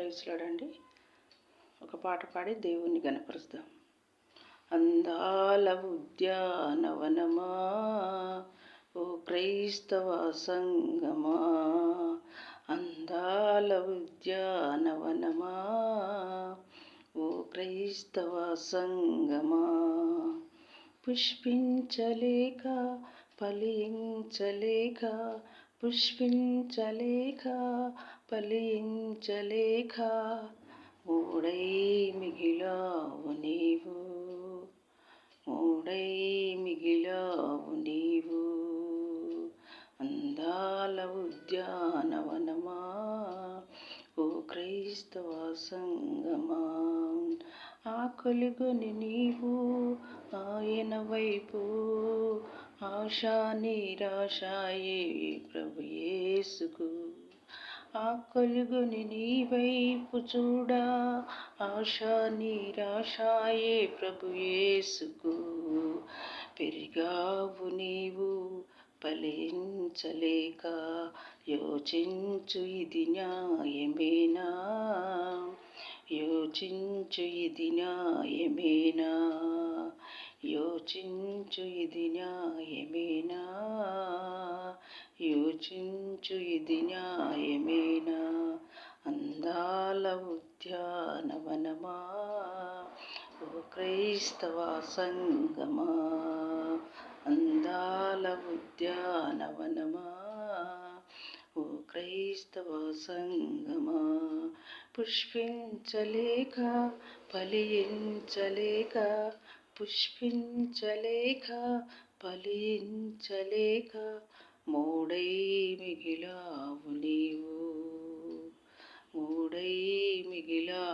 ప్రైజ్లాడండి ఒక పాట పాడి దేవుణ్ణి గనపరుస్తాం అందాల ఉద్యానవనమా ఓ క్రైస్తవ సంగమా అందాల ఉద్యానవనమా ఓ క్రైస్తవ సంగమా. పుష్పించలేక ఫలించలేక పుష్పించలేక ఫలించలేక మూడై మిగిలావు నీవు. మూడై మిగిలావు నీవు. అందాల ఉద్యానవనమా ఓ క్రైస్తవ సంగమా? ఆకలిగొని నీవు ఆయన వైపు ఆశా నిరాశాయే ప్రభు యేసుకు. ఆ కలుగుని నీ వైపు చూడా. ఆశా నిరాశాయే ప్రభు యేసుకు. పెరిగావు నీవు ఫలించలేక. యోచించు ఇది న్యాయమేనా? యోచించు ఇది న్యాయమేనా? యోచించు ఇది న్యాయమేనా? యోచించు ఇది న్యాయమేనా? అందాల ఉద్యానవనమా? ఓ క్రైస్తవ సంగమా? అందాల ఉద్యానవనమా? ఓ క్రైస్తవ సంగమా? పుష్పించలేక ఫలించలేక పుష్పించలేక ఫలించలేక మూడై మిగిలావు నీవు. మూడై మిగిలా